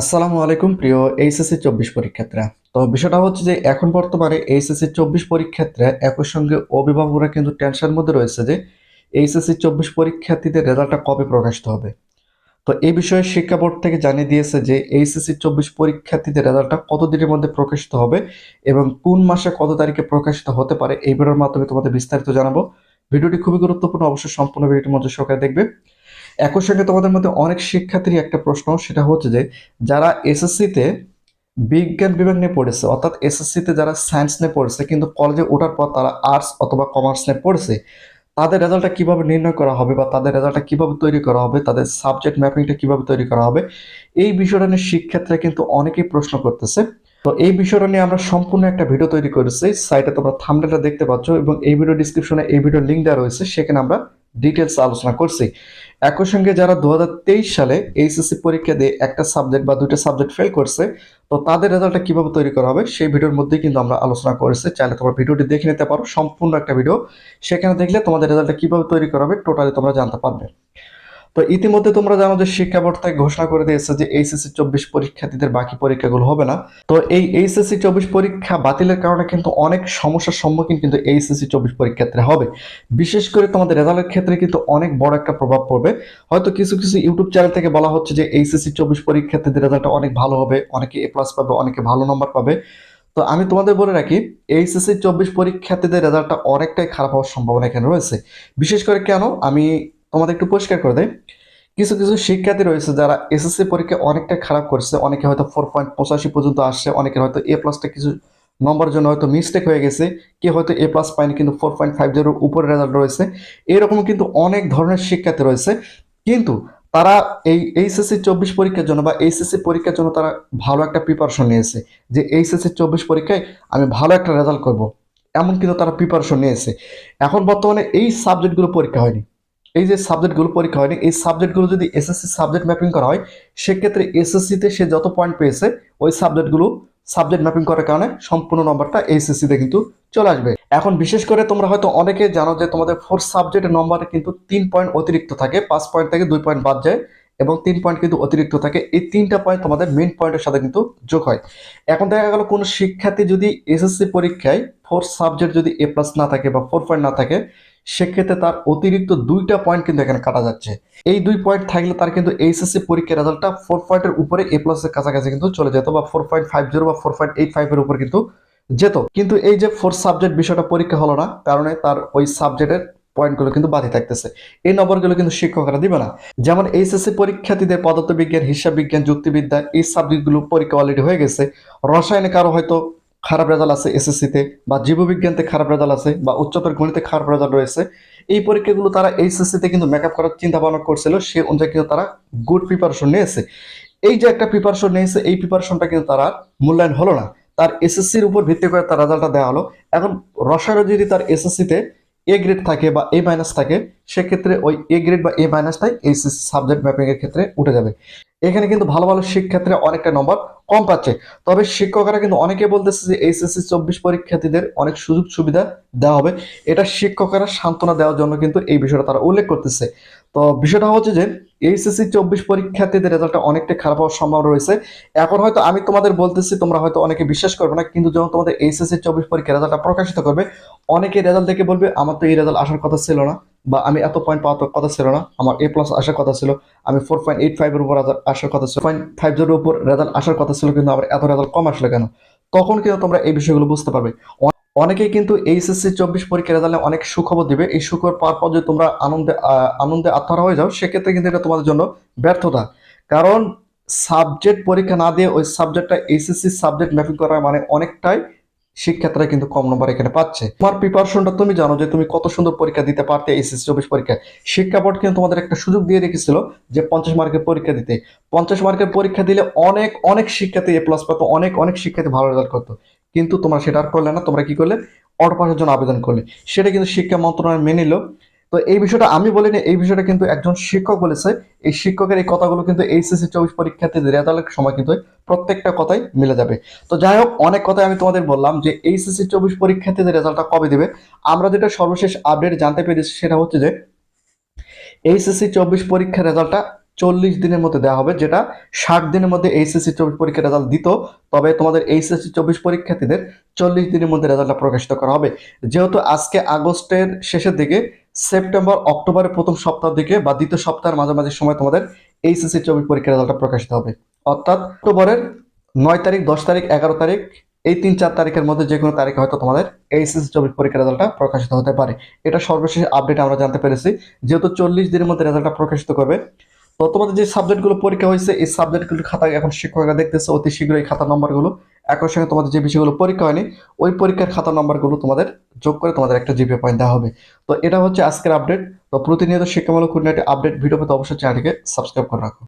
আসসালামু আলাইকুম, প্রিয় এইচএসসি চব্বিশ পরীক্ষার্থীরা। তো বিষয়টা হচ্ছে যে, এখন বর্তমানে এইচএসসি চব্বিশ পরীক্ষার্থীরা একই সঙ্গে অভিভাবকরা কিন্তু টেনশনের মধ্যে রয়েছে যে, এইচএসসি চব্বিশ পরীক্ষার্থীদের রেজাল্টটা কবে প্রকাশিত হবে। তো এই বিষয়ে শিক্ষা বোর্ড থেকে জানিয়ে দিয়েছে যে, এইচএসসি চব্বিশ পরীক্ষার্থীদের রেজাল্টটা কত দিনের মধ্যে প্রকাশিত হবে এবং কোন মাসে কত তারিখে প্রকাশিত হতে পারে, এই ভিডিওর মাধ্যমে তোমাদের বিস্তারিত জানাব। ভিডিওটি খুবই গুরুত্বপূর্ণ, অবশ্যই সম্পূর্ণ ভিডিওটি মধ্যে সহকারে দেখবে। একই সঙ্গে তোমাদের মধ্যে অনেক শিক্ষার্থীর একটা প্রশ্ন, সেটা হচ্ছে যে যারা এসএসসিতে বিজ্ঞান বিভাগ নিয়ে পড়েছে, অর্থাৎ এসএসসিতে যারা সায়েন্স নিয়ে পড়েছে, কিন্তু কলেজে ওঠার পর তারা আর্টস অথবা কমার্স নিয়ে পড়েছে, তাদের রেজাল্টটা কীভাবে নির্ণয় করা হবে বা তাদের রেজাল্টটা কীভাবে তৈরি করা হবে, তাদের সাবজেক্ট ম্যাপিংটা কীভাবে তৈরি করা হবে, এই বিষয়টা নিয়ে শিক্ষার্থীরা কিন্তু অনেকেই প্রশ্ন করতেছে। তো এই বিষয়টা নিয়ে আমরা সম্পূর্ণ একটা ভিডিও তৈরি করেছি সাইটে তোমরা থামডেলটা দেখতে পাচ্ছ এবং এই ভিডিও ডিসক্রিপশনে এই ভিডিওর লিঙ্ক দেওয়া রয়েছে, সেখানে আমরা ডিটেলস আলোচনা করছি। একই সঙ্গে যারা দু হাজার তেইশ সালে এইচএসসি পরীক্ষা দিয়ে একটা সাবজেক্ট বা দুইটা সাবজেক্ট ফেল করছে, তো তাদের রেজাল্টটা কীভাবে তৈরি করা হবে সেই ভিডিওর মধ্যেই কিন্তু আমরা আলোচনা করেছি। চাইলে তোমরা ভিডিওটি দেখে নিতে পারো, সম্পূর্ণ একটা ভিডিও। সেখানে দেখলে তোমাদের রেজাল্টটা কীভাবে তৈরি করা হবে টোটালি তোমরা জানতে পারবে। তো ইতিমধ্যে তোমরা জানো যে শিক্ষা বোর্ড থেকে ঘোষণা করে দিয়েছে যে এইচএসসি চব্বিশ পরীক্ষার্থীদের বাকি পরীক্ষাগুলো হবে না। তো এই এইচএসসি চব্বিশ পরীক্ষা বাতিলের কারণে কিন্তু অনেক সমস্যার সম্মুখীন কিন্তু এইচএসসি চব্বিশ পরীক্ষার্থীরা হবে। বিশেষ করে তোমাদের রেজাল্টের ক্ষেত্রে কিন্তু অনেক বড় একটা প্রভাব পড়বে। হয়তো কিছু কিছু ইউটিউব চ্যানেল থেকে বলা হচ্ছে যে এইচএসসি চব্বিশ পরীক্ষার্থীদের রেজাল্টটা অনেক ভালো হবে, অনেকে এ প্লাস পাবে, অনেকে ভালো নম্বর পাবে। তো আমি তোমাদের বলে রাখি, এইচএসসি চব্বিশ পরীক্ষার্থীদের রেজাল্টটা অনেকটাই খারাপ হওয়ার সম্ভাবনা এখানে রয়েছে। বিশেষ করে কেন? আমি তোমাদের একটু পরিষ্কার করে দেয় কিছু কিছু শিক্ষার্থী রয়েছে যারা এসএসসি পরীক্ষা অনেকটা খারাপ করছে, অনেকে হয়তো ফোর পয়েন্ট পঁচাশি পর্যন্ত আসছে অনেকের হয়তো এ প্লাসটা কিছু নম্বরের জন্য হয়তো মিস্টেক হয়ে গেছে কে হয়তো এ প্লাস পায়নি কিন্তু ফোর পয়েন্ট ফাইভ জিরোর উপরে রেজাল্ট রয়েছে। এরকম কিন্তু অনেক ধরনের শিক্ষার্থী রয়েছে। কিন্তু তারা এই এইচএসসি চব্বিশ পরীক্ষার জন্য বা এইচএসসি পরীক্ষার জন্য তারা ভালো একটা প্রিপারেশন নিয়েছে যে এইচএসসি চব্বিশ পরীক্ষায় আমি ভালো একটা রেজাল্ট করব। এমন কিন্তু তারা প্রিপারেশন নিয়েছে। এখন বর্তমানে এই সাবজেক্টগুলো পরীক্ষা হয়নি। এই যে সাবজেক্টগুলো পরীক্ষা হয়নি, এই সাবজেক্টগুলো যদি এসএসসি সাবজেক্ট ম্যাপিং করা হয়, সেক্ষেত্রে এসএসসিতে সে যত পয়েন্ট পেয়েছে, ওই সাবজেক্টগুলো সাবজেক্ট ম্যাপিং করার কারণে সম্পূর্ণ নম্বরটা এইচএসসিতে কিন্তু চলে আসবে। এখন বিশেষ করে তোমরা হয়তো অনেকে জানো যে তোমাদের ফোর্থ সাবজেক্টের নম্বরে কিন্তু তিন পয়েন্ট অতিরিক্ত থাকে, পাঁচ পয়েন্ট থেকে দুই পয়েন্ট বাদ যায় এবং তিন পয়েন্ট কিন্তু অতিরিক্ত থাকে। এই তিনটা পয়েন্ট তোমাদের মেন পয়েন্টের সাথে কিন্তু যোগ হয়। এখন দেখা গেল কোনো শিক্ষার্থী যদি এসএসসি পরীক্ষায় ফোর্থ সাবজেক্ট যদি এ প্লাস না থাকে বা ফোর পয়েন্ট না থাকে সেক্ষেত্রে তার অতিরিক্ত দুইটা পয়েন্ট কিন্তু এখানে কাটা যাচ্ছে। এই দুই পয়েন্ট থাকলে তার কিন্তু এইচএসসি পরীক্ষার রেজাল্টটা ফোর পয়েন্টের উপরে এ প্লাসের কাছাকাছি কিন্তু চলে যেত বা ফোর পয়েন্ট ফাইভ জিরো বা ফোর পয়েন্ট এইট ফাইভের উপর কিন্তু যেত। কিন্তু এই যে ফোর সাবজেক্ট বিষয়টা পরীক্ষা হলো না, কারণে তার ওই সাবজেক্টের পয়েন্টগুলো কিন্তু বাকি থাকতেছে। এই নম্বরগুলো কিন্তু শিক্ষকরা দিবে না। যেমন এইচএসসি পরীক্ষার্থীদের পদার্থবিজ্ঞান হিসাব বিজ্ঞান যুক্তিবিদ্যা এই সাবজেক্টগুলো পরীক্ষা অলরেডি হয়ে গেছে। রসায়নে কারও হয়তো খারাপ রেজাল্ট আছে এসএসসিতে বা জীববিজ্ঞানতে খারাপ রেজাল্ট আছে বা উচ্চতর গণিতে খারাপ রেজাল্ট রয়েছে, এই পরীক্ষাগুলো তারা এইচএসসিতে কিন্তু মেকআপ করার চিন্তা ভাবনা করছিল, সে অনুযায়ী কিন্তু তারা গুড প্রিপারেশন নিয়েছে। এই যে একটা প্রিপারেশন নিয়েছে, এই প্রিপারেশনটা কিন্তু তারা মূল্যায়ন হলো না। তার এসএসসির উপর ভিত্তি করে তার রেজাল্টটা দেওয়া হলো। এখন রসায়ন যদি তার এসএসসিতে এ গ্রেড থাকে বা এ মাইনাস থাকে, সেক্ষেত্রে ওই এ গ্রেড বা এ মাইনাসটাই এই সাবজেক্ট ম্যাপিংয়ের ক্ষেত্রে উঠে যাবে। এখানে কিন্তু ভালো ভালো শিক্ষার্থীরা অনেকটা নম্বর কম পাচ্ছে। তবে শিক্ষকরা কিন্তু অনেকে বলতেছে যে এইচএসসি চব্বিশ পরীক্ষার্থীদের অনেক সুযোগ সুবিধা দেওয়া হবে। এটা শিক্ষকরা সান্ত্বনা দেওয়ার জন্য কিন্তু এই বিষয়টা তারা উল্লেখ করতেছে। তো বিষয়টা হচ্ছে যে এইচএসসি চব্বিশ পরীক্ষার্থীদের রেজাল্টটা অনেকটা খারাপ হওয়ার সম্ভাবনা রয়েছে। এখন হয়তো আমি তোমাদের বলতেছি, তোমরা হয়তো অনেকে বিশ্বাস করবে না, কিন্তু যখন তোমাদের এইচএসসি চব্বিশ পরীক্ষার রেজাল্টটা প্রকাশিত করবে, অনেকে রেজাল্ট দেখে বলবে, আমার তো এই রেজাল্ট আসার কথা ছিল না বা, আমি এত পয়েন্ট পাওয়ার কথা ছিল না, আমার এ প্লাস আসার কথা ছিল, আমি ফোর পয়েন্ট এইট ফাইভের উপর আসার কথা ছিল পয়েন্ট ফাইভ জিরোর উপর রেজাল্ট আসার কথা ছিল, কিন্তু আমার এত রেজাল্ট কম আসলো কেন? তখন কিন্তু তোমরা এই বিষয়গুলো বুঝতে পারবে। অনেকেই কিন্তু এইচএসসি চব্বিশ পরীক্ষা রেজাল্টে অনেক সুখবর দিবে। এই সুখবর পাওয়ার পর যদি তোমরা আনন্দে আনন্দে আত্মহারা হয়ে যাও, সেক্ষেত্রে কিন্তু এটা তোমাদের জন্য ব্যর্থতা। কারণ সাবজেক্ট পরীক্ষা না দিয়ে ওই সাবজেক্টটা এইচএসসি সাবজেক্ট ম্যাপিং করার মানে অনেকটাই শিক্ষার্থীরা কিন্তু কম নম্বর এখানে পাচ্ছে। তোমার প্রিপারেশনটা তুমি জানো যে তুমি কত সুন্দর পরীক্ষা দিতে পারতে এইচএসসি চব্বিশ পরীক্ষা শিক্ষা বোর্ড কিন্তু তোমাদের একটা সুযোগ দিয়ে রেখেছিল যে পঞ্চাশ মার্কের পরীক্ষা দিতে। পঞ্চাশ মার্কের পরীক্ষা দিলে অনেক অনেক শিক্ষার্থী এ প্লাস পেতো, অনেক অনেক শিক্ষার্থী ভালো রেজাল্ট করতো। কিন্তু তোমরা সেটা আর করলে না, তোমরা কি করলে? অটো পাসের জন্য আবেদন করলে। সেটা কিন্তু শিক্ষা মন্ত্রণালয় মেনে নিল। তো এই বিষয়টা আমি বলিনি, এই বিষয়টা কিন্তু একজন শিক্ষক বলেছে। এই শিক্ষকের এই কথাগুলো কিন্তু এইচএসসি চব্বিশ পরীক্ষার্থীদের রেজাল্টের সময় কিন্তু প্রত্যেকটা কথাই মিলে যাবে। তো যাই হোক, অনেক কথাই আমি তোমাদের বললাম যে এইচএসসি চব্বিশ পরীক্ষার্থীদের রেজাল্টটা কবে দেবে। আমরা যেটা সর্বশেষ আপডেট জানতে পেরেছি সেটা হচ্ছে যে, এইচএসসি চব্বিশ পরীক্ষার রেজাল্টটা চল্লিশ দিনের মধ্যে দেওয়া হবে, যেটা ষাট দিনের মধ্যে এইচএসসি চব্বিশ পরীক্ষার রেজাল্ট দিত, তবে তোমাদের এইচএসসি চব্বিশ পরীক্ষার্থীদের চল্লিশ দিনের মধ্যে রেজাল্টটা প্রকাশিত করা হবে। যেহেতু আজকে আগস্টের শেষের দিকে, সেপ্টেম্বর, অক্টোবরের প্রথম সপ্তাহ দিকে বা দ্বিতীয় সপ্তাহের মাঝামাঝি সময় তোমাদের এইচএসসি চব্বিশ পরীক্ষার রেজাল্টটা প্রকাশিত হবে। অর্থাৎ অক্টোবরের নয় তারিখ, দশ তারিখ, এগারো তারিখ, এই তিন চার তারিখের মধ্যে যে কোনো তারিখে হয়তো তোমাদের এইচএসসি চব্বিশ পরীক্ষার রেজাল্টটা প্রকাশিত হতে পারে। এটা সর্বশেষ আপডেট আমরা জানতে পেরেছি। যেহেতু চল্লিশ দিনের মধ্যে রেজাল্টটা প্রকাশিত করবে তো তোমাদের যে সাবজেক্টগুলো পরীক্ষা হয়েছে, এই সাবজেক্টগুলো খাতা এখন শিক্ষকরা দেখতেছে, অতি শীঘ্রই এই খাতা নম্বরগুলো একই সঙ্গে তোমাদের যে বিষয়গুলো পরীক্ষা হয়নি, ওই পরীক্ষার খাতা নম্বরগুলো তোমাদের যোগ করে তোমাদের একটা জিপিএ পয়েন্ট দেওয়া হবে। তো এটা হচ্ছে আজকের আপডেট তো প্রতিনিয়ত শিক্ষামূলক খুঁটিনাটি আপডেট ভিডিও পেতে অবশ্যই চ্যানেলটিকে সাবস্ক্রাইব করে রাখো।